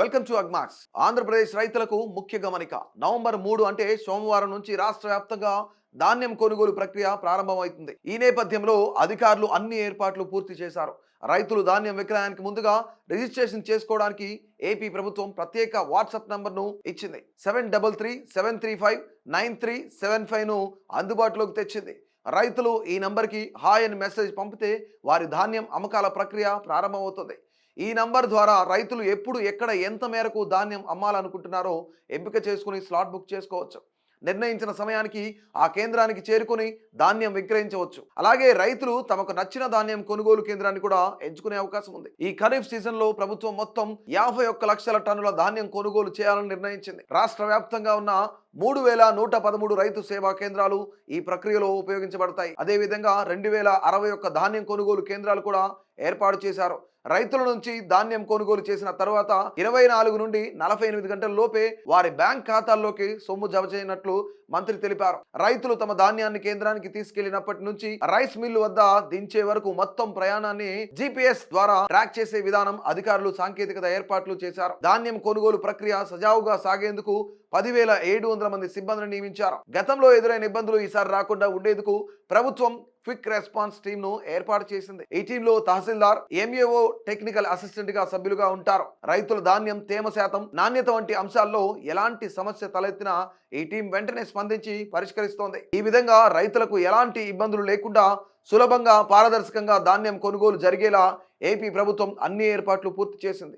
Welcome to Agmax. Andhra Pradesh రైతులకు ముఖ్య గమనిక. నవంబర్ మూడు అంటే సోమవారం నుంచి రాష్ట్ర వ్యాప్తంగా ధాన్యం కొనుగోలు ప్రక్రియ ప్రారంభమవుతుంది. ఈ నేపథ్యంలో అధికారులు అన్ని ఏర్పాట్లు పూర్తి చేశారు. రైతులు ధాన్యం విక్రయానికి ముందుగా రిజిస్ట్రేషన్ చేసుకోవడానికి ఏపీ ప్రభుత్వం ప్రత్యేక వాట్సాప్ నంబర్ను ఇచ్చింది. Seven double three seven three five nine three seven ఫైవ్ను అందుబాటులోకి తెచ్చింది. రైతులు ఈ నంబర్కి హాయ్ అని మెసేజ్ పంపితే వారి ధాన్యం అమ్మకాల ప్రక్రియ ప్రారంభమవుతుంది. ఈ నంబర్ ద్వారా రైతులు ఎప్పుడు ఎక్కడ ఎంత మేరకు ధాన్యం అమ్మాలనుకుంటున్నారో ఎంపిక చేసుకుని స్లాట్ బుక్ చేసుకోవచ్చు. నిర్ణయించిన సమయానికి ఆ కేంద్రానికి చేరుకుని ధాన్యం విక్రయించవచ్చు. అలాగే రైతులు తమకు నచ్చిన ధాన్యం కొనుగోలు కేంద్రాన్ని కూడా ఎంచుకునే అవకాశం ఉంది. ఈ ఖరీఫ్ సీజన్లో ప్రభుత్వం మొత్తం యాభై ఒక్క లక్షల టన్నుల ధాన్యం కొనుగోలు చేయాలని నిర్ణయించింది. రాష్ట్ర వ్యాప్తంగా ఉన్న మూడు వేల నూట పదమూడు రైతు సేవా కేంద్రాలు ఈ ప్రక్రియలో ఉపయోగించబడతాయి. అదేవిధంగా రెండు వేల అరవై ఒక్క ధాన్యం కొనుగోలు కేంద్రాలు కూడా ఏర్పాటు చేశారు. రైతుల నుంచి ధాన్యం కొనుగోలు చేసిన తర్వాత ఇరవై నాలుగు నుండి నలభై ఎనిమిది గంటల లోపే వారి బ్యాంక్ ఖాతాల్లోకి సొమ్ము జమ చేయనట్లు మంత్రి తెలిపారు. రైతులు తమ ధాన్యాన్ని కేంద్రానికి తీసుకెళ్ళినప్పటి నుంచి రైస్ మిల్లు వద్ద దించే వరకు మొత్తం ప్రయాణాన్ని జీపీఎస్ ద్వారా ట్రాక్ చేసే విధానం అధికారులు సాంకేతికత ఏర్పాట్లు చేశారు. ధాన్యం కొనుగోలు ప్రక్రియ సజావుగా సాగేందుకు పదివేల ఏడు వందల మంది సిబ్బందిని నియమించారు. గతంలో ఎదురైన ఇబ్బందులు ఈసారి రాకుండా ఉండేందుకు ప్రభుత్వం క్విక్ రెస్పాన్స్ టీమ్ను ఏర్పాటు చేసింది. ఈ టీంలో తహసీల్దార్ ఎంఏఓ టెక్నికల్ అసిస్టెంట్గా సభ్యులుగా ఉంటారు. రైతుల ధాన్యం తేమ శాతం నాణ్యత వంటి అంశాల్లో ఎలాంటి సమస్య తలెత్తినా ఈ టీం వెంటనే స్పందించి పరిష్కరిస్తోంది. ఈ విధంగా రైతులకు ఎలాంటి ఇబ్బందులు లేకుండా సులభంగా పారదర్శకంగా ధాన్యం కొనుగోలు జరిగేలా ఏపీ ప్రభుత్వం అన్ని ఏర్పాట్లు పూర్తి చేసింది.